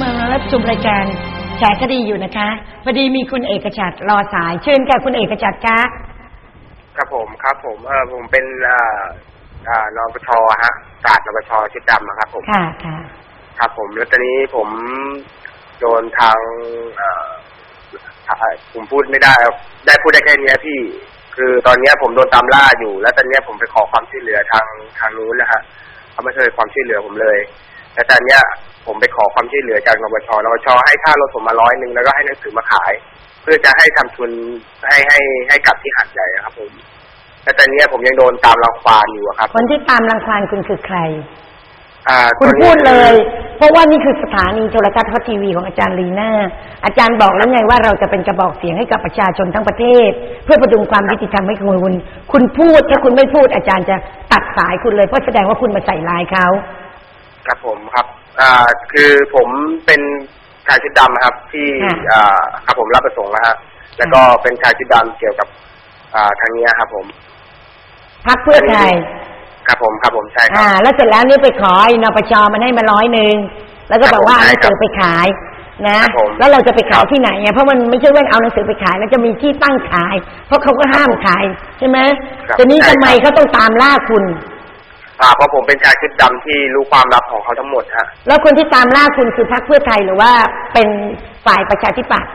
ชมรายการแฉคดีอยู่นะคะพอดีมีคุณเอกชัดรอสายเชิญค่ะคุณเอกชัดคะครับผมครับผมเออผมเป็นเอ่อเอ่อนปชฮะศาสตร์นปชชุดดำอะครับผม ค่ะค่ะครับผมแล้วตอนนี้ผมโดนทางเอ่ออ่าผมพูดไม่ได้ครับได้พูดได้แค่เนี้ยพี่ คือตอนเนี้ยผมโดนตามล่าอยู่ แล้วตอนเนี้ยผมไปขอความช่วยเหลือทางทางนู้นนะฮะเขาไม่เคยความช่วยเหลือผมเลย แต่ตอนเนี้ยผมไปขอความช่วยเหลือจากนปชนปชให้ค่ารถผมมาร้อยหนึ่งแล้วก็ให้หนังสือมาขาย เพื่อจะให้ทำทุนให้ให้ให้กลับที่หาดใหญ่อะครับผมแต่ตอนเนี้ยผมยังโดนตามรังควานอยู่อะครับ คนที่ตามรังควานคุณคือใครอ่าคุณตอนนี้พูดเลย เพราะว่านี่คือสถานีโทรทัศน์ททีวีของอาจารย์ลีน่าอาจารย์บอกแล้วไงว่าเราจะเป็นกระบอกเสียงให้กับประชาชนทั้งประเทศ เพื่อประดุงความยุติธรรมให้คุณคุณพูดถ้าคุณไม่พูดอาจารย์จะตัดสายคุณเลยเพราะแสดงว่าคุณมาใส่ร้ายเขา ครับผมครับ อ่า คือผมเป็นชายชุดดำครับ ที่ค่ะอ่าครับผมรับประสงค์นะฮะแล้วก็เป็นชายชุดดำเกี่ยวกับ อ่าทางเนี้ยครับผมพักเพื่อไทยครับผมครับผมใช่ครัอ่าบแล้วเสร็จแล้วนี่ไปขอไอ้นปชมันให้มาร้อยหนึ่งแล้วก็บอกว่าครัเอาบหผมนังสือไปขายนะครับผมแล้วเราจะไปขายที่ไหนไงเพราะมันไม่ใช่ว่าเอาหนังสือไปขายแล้วจะมีที่ตั้งขาย เพราะเขาก็ห้ามขายใช่ไหมครับแต่นี้ใช่ทำไมครับเขาต้องตามล่าคุณ อ่าเพราะผมเป็นชายชุดดำที่รู้ความลับของเขาทั้งหมดฮะ แล้วคนที่ตามล่าคุณคือพรรคเพื่อไทยหรือว่าเป็นฝ่ายประชาธิปัตย์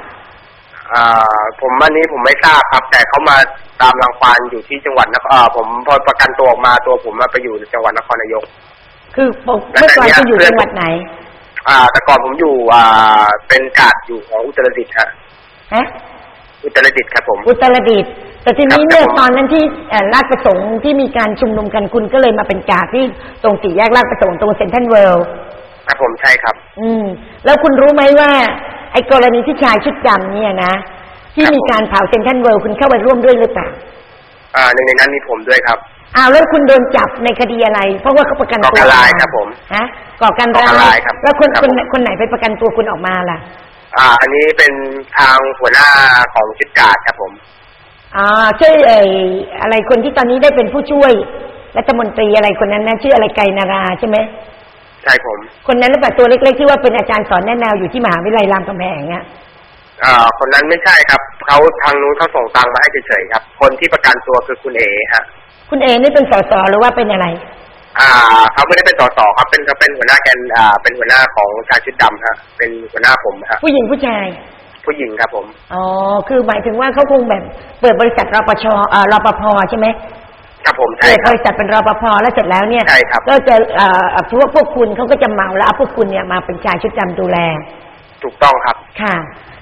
อ่าผมอันนี้ผมไม่ทราบครับ แต่เขามาตามรังควานอยู่ที่จังหวัดนครอ่าผมพอประกันตัวออกมาตัวผมมาไปอยู่ในจังหวัดนครนายก คือปกเมื่อก่อนคุณอยู่จังหวัดไหน อ่า แต่ก่อนผมอยู่อ่าเป็นกาดอยู่ของอุตรดิตถ์ฮะฮะอุตรดิตถ์ครับผม อุตรดิตถ์ แต่ทีนี้ครับเนี่ยผมตอนนั้นที่เอ่อลาดประสงค์ที่มีการชุมนุมกันคุณก็เลยมาเป็นกาดที่ตรงสี่แยกลาดประสงค์ตรงเซ็นทรัลเวิลด์ครับผมใช่ครับ อืม แล้วคุณรู้ไหมว่า ไอ้กรณีที่ชายชุดดำเนี่ยนะ ที่ครับมีการเผาเซ็นทรัลเวิลด์คุณเข้าไปร่วมด้วยหรือเปล่าอ่าหนึ่งในนั้นมีผมด้วยครับ อ้าวแล้วคุณโดนจับในคดีอะไร เพราะว่าเขาประกันตัวก่อการร้ายครับผมฮะก่อการก่อการร้าร้ายยครับแล้วคนครับคนผม คนไหนไปประกันตัวคุณออกมาล่ะ อ่า อันนี้เป็นทางหัวหน้าของชุดกาดครับผม อ่าชื่อเอ่ยอะไรคนที่ตอนนี้ได้เป็นผู้ช่วยรัฐมนตรีอะไรคนนั้นนะชื่ออะไรไกรนาราใช่ไหมใช่ผมคนนั้นหรือเปล่าตัวเล็ก ๆ ที่ว่าเป็นอาจารย์สอนแนะแนวอยู่ที่มหาวิทยาลัยรามคำแหงอะอ่าคนนั้นไม่ใช่ครับเขาทางนู้นเขาส่งตังค์มาให้เฉยๆครับ คนที่ประกันตัวคือคุณเอฮะคุณเอนี่เป็นสสหรือว่าเป็นอะไร อ่าเขาไม่ได้เป็นสสครับเป็นเขาเป็นหัวหน้าแกนอ่าเป็นหัวหน้าของชายชุดดำฮะเป็นหัวหน้าผมฮะผู้หญิงผู้ชาย ผู้หญิงครับผมอ๋อคือหมายถึงว่าเขาคงแบบเปิดบริษัทรปชเอ่อรปภใช่ไหมครับผมใช่เปิดครับบริษัทเป็นรปภแล้วเสร็จแล้วเนี่ยใช่ครับก็จะเอ่อพวกพวกคุณเขาก็จะเหมาแล้วเอาพวกคุณเนี่ยมาเป็นชายชุดดำดูแล ถูกต้องครับค่ะ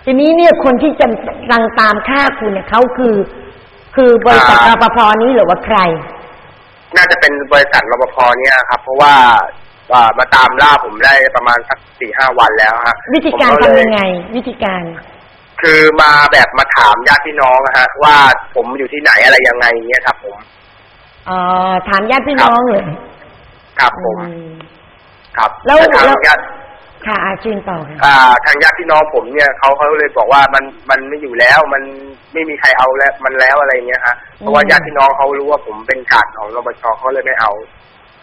ทีนี้เนี่ยคนที่จะรังตามฆ่าคุณเนี่ยเขาคือ คือบริษัทรอ่าปภนี้หรือว่าใคร น่าจะเป็นบริษัทรปภเนี่ยครับ เพราะว่าอ่ามาตามล่าผมได้ประมาณสักสี่ห้าวันแล้วฮะวิธีการผมทำเลยังไง วิธีการ คือมาแบบมาถามญาติพี่น้องอะฮะ ว่าผมอยู่ที่ไหนอะไรยังไงเงี้ยครับ ผมเอ่อถามญาติพี่น้องเลยครับผมอืมครับ แล้วทางแล้วญาติค่ะอาชื่นต่อค่ะอ่าทางญาติพี่น้องผมเนี่ยเขาเขาเลยบอกว่ามันมันไม่อยู่แล้ว มันไม่มีใครเอาแล้วมันแล้วอะไรเงี้ยฮะเพราะว่าญาติพี่น้องเขารู้ว่าผมเป็นกาดของรปชเขาเลยไม่เอา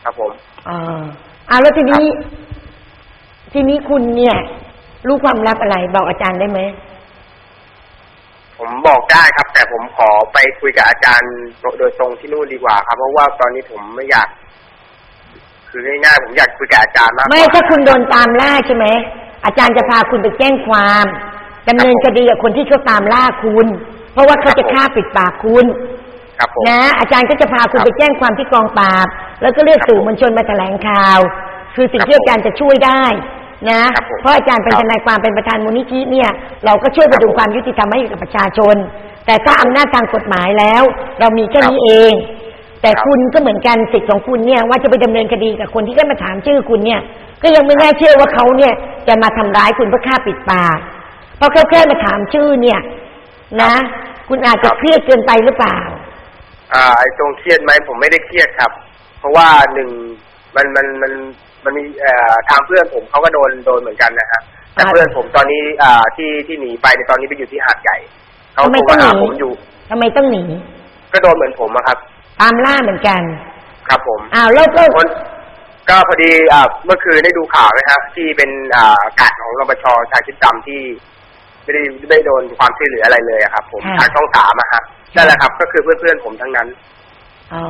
ครับผมอ่าอ่าแล้วทีนี้ ทีนี้คุณเนี่ย รู้ความลับอะไรบอกอาจารย์ได้ไหม ผมบอกได้ครับ แต่ผมขอไปคุยกับอาจารย์โดยตรงที่นู่นดีกว่าครับ เพราะว่าตอนนี้ผมไม่อยาก คือง่ายๆผมอยากคุยกับอาจารย์มากกว่ไม่ถ้าคุณโดนตามล่าใช่ไหมอาจารย์จะพาคุณไปแจ้งความดำเนินคดีกับคนที่เขาตามล่าคุณ เพราะว่าเขาจะฆ่าปิดปากคุณครับผมนะ อาจารย์ก็จะพาคุณครับไปแจ้งความที่กองปราบ แล้วก็เรียกครับสื่อมวลชนมาแถลงข่าว คือสิ่งครับที่อาจารย์จะช่วยได้ นะครับผมเพราะอาจารย์เป็นครับทนายความเป็นประธานมูลนิธิเนี่ยเราก็ช่วยคปรับระดุงความยุติธรรมให้กับประชาชน แต่ถ้าอำนาจทางกฎหมายแล้ว เรามีแค่นี้ครับเอง แต่ครับคุณก็เหมือนกันสิทธิ์ของคุณเนี่ยว่าจะไปดำเนินคดีกับคนที่ก็มาถามชื่อคุณเนี่ย ก็ยังไม่น่าเชื่อว่าเขาเนี่ยจะมาทำร้ายคุณเพื่อฆ่าปิดปากเพราะเขาแค่มาถามชื่อเนี่ย นะ คุณอาจจะเครียดเกินไปหรือเปล่า อ่าไอ้ตรงเครียดไหมผมไม่ได้เครียดครับ เพราะว่าหนึ่ง มันมันมันมันมีเอ่อทางเพื่อนผมเขาก็โดนโดนเหมือนกันนะฮะแต่อ่าเพื่อนผมตอนนี้อ่าที่ที่หนีไปในยตอนนี้ไปอยู่ที่หาดใหญ่เขาทำไมโทรต้องมาหนีหาผมอยู่ทำไมต้องหนี ก็โดนเหมือนผมอะครับ ตามล่าเหมือนกัน ครับผมอ้าวแล้วก็คนก็พอดีอ่าเมื่อคืนได้ดูข่าวนะครับ ที่เป็นอ่ากาดของรปชชายชุดดำที่ไม่ได้ไม่ได้โดนความช่วยเหลืออะไรเลยอะครับ ผมค่ะทางช่องสามอะครับนั่นแหละครับ ก็คือเพื่อนๆผมทั้งนั้น อ๋อ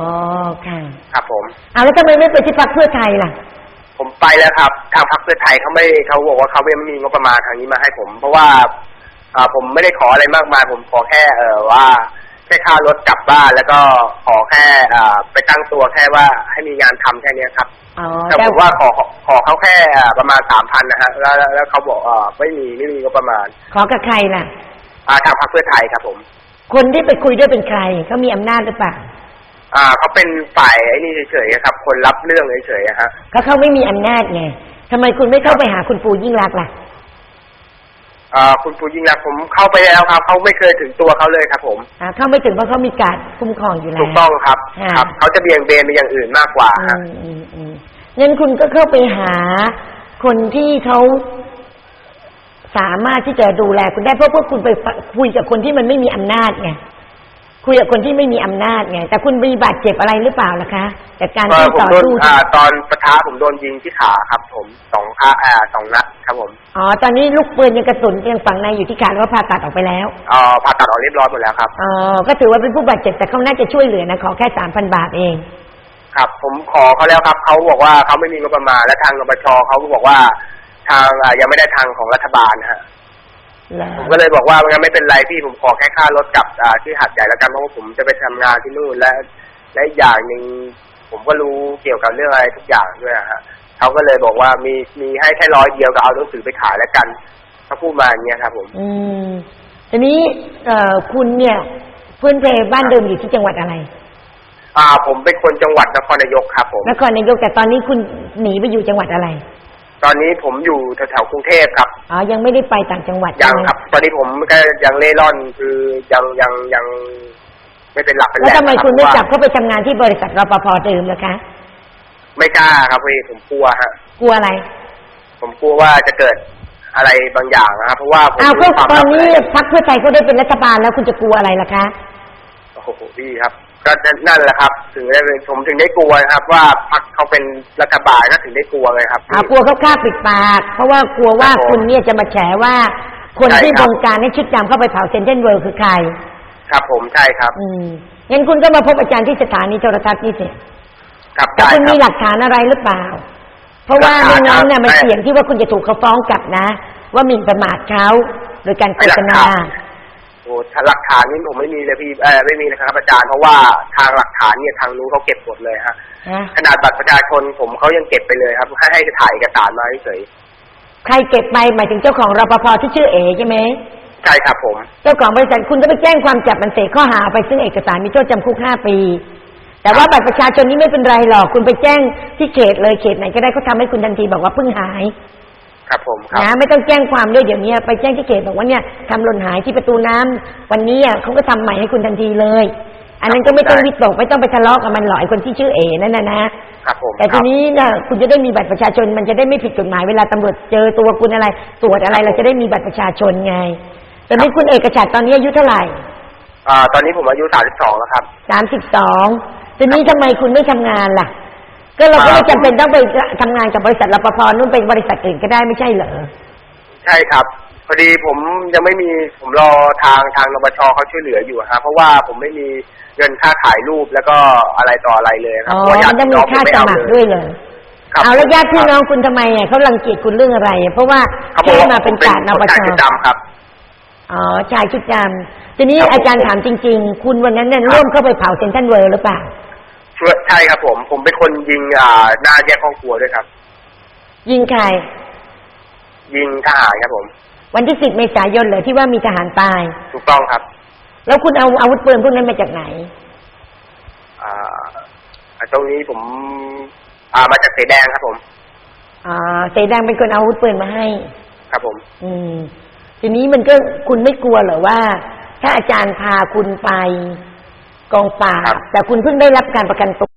ค่ะครับผมเอาแล้วทำไมไม่ไปที่พรรคเพื่อไทยล่ะ ผมไปแล้วครับ ทางพรรคเพื่อไทยเขาไม่เขาบอกว่าเขาไม่มีงบประมาณทางนี้มาให้ผม เพราะว่าอ่าผมไม่ได้ขออะไรมากมาย ผมขอแค่ เออว่าแค่ค่ารถกลับบ้านแล้วก็ขอแค่อ่าไปตั้งตัวแค่ว่าให้มีงานทำแค่เนี้ยครับอ๋อแต่ผมว่าขอขอขอเขาแค่อ่าประมาณสามพันนะฮะแล้วแล้วแล้วเขาบอกอ่าไม่มีไม่มีงบประมาณ ขอกับใครล่ะอ่าทางพรรคเพื่อไทยครับผม คนที่ไปคุยด้วยเป็นใครเขามีอำนาจหรือเปล่า อ่าเขาเป็นฝ่ายไอ้นี่เฉยๆครับ คนรับเรื่องเฉยๆอะฮะก็เขาไม่มีอำนาจไงทำไมคุณไม่เข้าไปหาคุณปูยิ่งรักษณ์ล่ะ อ่าคุณปูยิ่งรักษณ์ผมเข้าไปแล้วครับเขาไม่เคยถึงตัวเขาเลยครับ ผมอ่าเข้าไม่ถึงเพราะเขามีการคุ้มครองอยู่แล้ว ถูกต้องครับ ค่ะ ครับเขาจะเบี่ยงเบนไปอย่างอื่นมากกว่าอืฮะมอืมอืมงั้นคุณก็เข้าไปหาคนที่เขาสามารถที่จะดูแลคุณได้เพราะพวกคุณไปคุยกับคนที่มันไม่มีอำนาจไง คุยกับคนที่ไม่มีอำนาจไง แต่คุณมีบาดเจ็บอะไรหรือเปล่าล่ะคะจากการก็ที่ผมต่อโดนสู้อ่าตอนปะทะผมโดนยิงที่ขาครับ ผมสองขาอ่าสองนัดครับผมอ๋อตอนนี้ลูกปืนยังกระสุนยังฝังในอยู่ที่ขาแล้วก็ผ่าตัดออกไปแล้วอ่าผ่าตัดออกเรียบร้อยหมดแล้วครับอ๋อก็ถือว่าเป็นผู้บาดเจ็บแต่เขาน่าจะช่วยเหลือนะขอแค่สามพันบาทเอง ครับ ผมขอเขาแล้วครับเขาบอกว่าเขาไม่มีงบประมาณและทางรปชเขาก็บอกว่า ทางอ่ายังไม่ได้ทางของรัฐบาลนะฮะแล้ว ผมก็เลยบอกว่างั้นไม่เป็นไรพี่ผมขอแค่ค่ารถกลับอ่าที่หัดใหญ่แล้วกันเพราะว่าผมจะไปทำงานที่นู่นและและอีกอย่างหนึ่งผมก็รู้เกี่ยวกับเรื่องอะไรทุกอย่างด้วยอะฮะเขาก็เลยบอกว่ามีมีให้แค่ร้อยเดียวก็เอาหนังสือไปขายแล้วกันเขาพูดมาอย่างเงี้ยครับ ผม อืมทีนี้เอ่อคุณเนี่ยเพื่อนเพบ้านเดิมอยู่ที่จังหวัดอะไร อ่า ผมเป็นคนจังหวัดนครนายกครับ ผมนครนายกแต่ตอนนี้คุณหนีไปอยู่จังหวัดอะไร ตอนนี้ผมอยู่แถวๆกรุงเทพครับ อ๋อ ยังไม่ได้ไปต่างจังหวัดยังใช่ไหมครับ ตอนนี้ผมก็ยังเล่ร่อนคือยังยังยังไม่เป็นหลักเป็นแหแล้วล่งทำไมรับคุณไม่เพราะว่ากลับเข้าไปทำงานที่บริษัทรปภเดิมล่ะคะ ไม่กล้าครับพี่ผมกลัวฮะ กลัวอะไร ผมกลัวว่าจะเกิดอะไรบางอย่างนะครับเพราะว่าผมอ้าวก็รู้ความตอนนี้ลับอะไรพรรคเพื่อไทยก็ได้เป็นรัฐบาลแล้วคุณจะกลัวอะไรล่ะคะโอ้โหพี่ครับ ก็นั่นแหละครับถึงได้ผมถึงได้กลัวนะครับ ว่าพรรคเขาเป็นรัฐบาลก็ถึงได้กลัวเลยครับอ้าวกลัวเขาฆ่าปิดปาก เพราะว่ากลัวว่าครับผมคุณเนี่ยจะมาแฉว่า คนใช่ที่ครับบงการให้ชุดดำเข้าไปเผาเซนเทนเวิร์คือใคร ครับผมใช่ครับ อืมงั้นคุณก็มาพบอาจารย์ที่สถานีโทรทัศน์นี่สิครับแต่ได้คุณคมีหรับลักฐานอะไรหรือเปล่า เพราะว่าหลัไม่กฐานงั้นเนี่ยครับมันไม่เสี่ยงที่ว่าคุณจะถูกเขาฟ้องกลับนะ ว่าหมิ่นประมาทเขาโดยการโฆไม่หลัษกณาฐานโอ้ถ้าหลักฐานนี่ผมไม่มีเลยพี่เออไม่มีนะครับอาจารย์เพราะว่าทางหลักฐานเนี่ยทางนู้นเขาเก็บหมดเลยฮะฮะขนาดบัตรประชาชนผมเขายังเก็บไปเลยครับ ให้ให้ถ่ายเอกสารมาเฉยใครเก็บไปหมายถึงเจ้าของรปภที่ชื่อเอ๋ใช่ไหมๆใช่ครับผม เจ้าของบริษัทคุณก็ไปแจ้งความจับมันเสกข้อหาเอาไปซึ่งเอกสารมีโทษจำคุกห้าปี แต่ว่าบัตรประชาชนนี่ไม่เป็นไรหรอกคุณไปแจ้งที่เขตเลยเขตไหนก็ได้เขาทำให้คุณทันทีบอกว่าเพิ่งหาย ครับผมครับนะไม่ต้องแจ้งความด้วยเดี๋ยวนี้ไปแจ้งที่เขตบอกว่าเนี่ยทำหล่นหายที่ประตูน้ำวันนี้อะเขาก็ทำใหม่ให้คุณทันทีเลย อันนั้นก็ไม่ต้องวิตกไม่ต้องไปทะเลาะกับมันหรอกไอ้คนที่ชื่อเอ๋นั่นนะนะครับผมแต่คทีรับนี้นะคุณจะได้มีบัตรประชาชนมันจะได้ไม่ผิดกฎหมายเวลาตำรวจเจอตัวคุณอะไรตรวจอะไรเราจะได้มีบัตรประชาชนไงแต่นี่คุณเอกชัดตอนนี้อายุเท่าไหร่อ่าตอนนี้ผมอายุสามสิบสองแล้วครับสามสิบสองทีนี้ทำไมคุณไม่ทำงานล่ะ ก็เราก็ไม่จำเป็นต้องไปทำงานกับบริษัทรปภนู่นเป็นบริษัทอื่นก็ได้ไม่ใช่เหรอใช่ครับ พอดีผมยังไม่มีผมรอทางทางนปชเขาช่วยเหลืออยู่ฮะเพราะว่าผมไม่มีเงินค่าถ่ายรูปแล้วก็อะไรต่ออะไรเลยครัอ๋บอเพราะญามันติต้องพี่มีน้องผมค่าไม่สเอามัครเลด้วยยเลยครับเอาแล้วญาติพี่ครับน้องคุณทำไมอะเขารังเกียจคุณเรื่องอะไรอะเพราะว่าเขาบอแค่กว่ามาเป็นผมกาดนปคนชชายชุดดำครับ อ๋อชายชุดดำทีนี้ครับผม อาจารย์ถามจริง ๆ คุณวันนั้นเนี่ยร่วมเข้าไปเผาเซนทรัลเวิร์หรือเปล่าช่วย ใช่ครับผม ผมเป็นคนยิงอ่าหน้าแยกห้องครัวด้วยครับ ยิงใคร ยิงทหารครับผม วันที่สิบเมษายนเหรอที่ว่ามีทหารตาย ถูกต้องครับ แล้วคุณเอาอาวุธปืนพวกนั้นมาจากไหน อ่าตรงนี้ผม อ่ามาจากเสแดงครับผม อ่าเสแดงเป็นคนเอาอาวุธปืนมาให้ ครับผม อืม ทีนี้มันก็คุณไม่กลัวเหรอว่า ถ้าอาจารย์พาคุณไป กองปราบครับแต่คุณเพิ่งได้รับการประกันตัว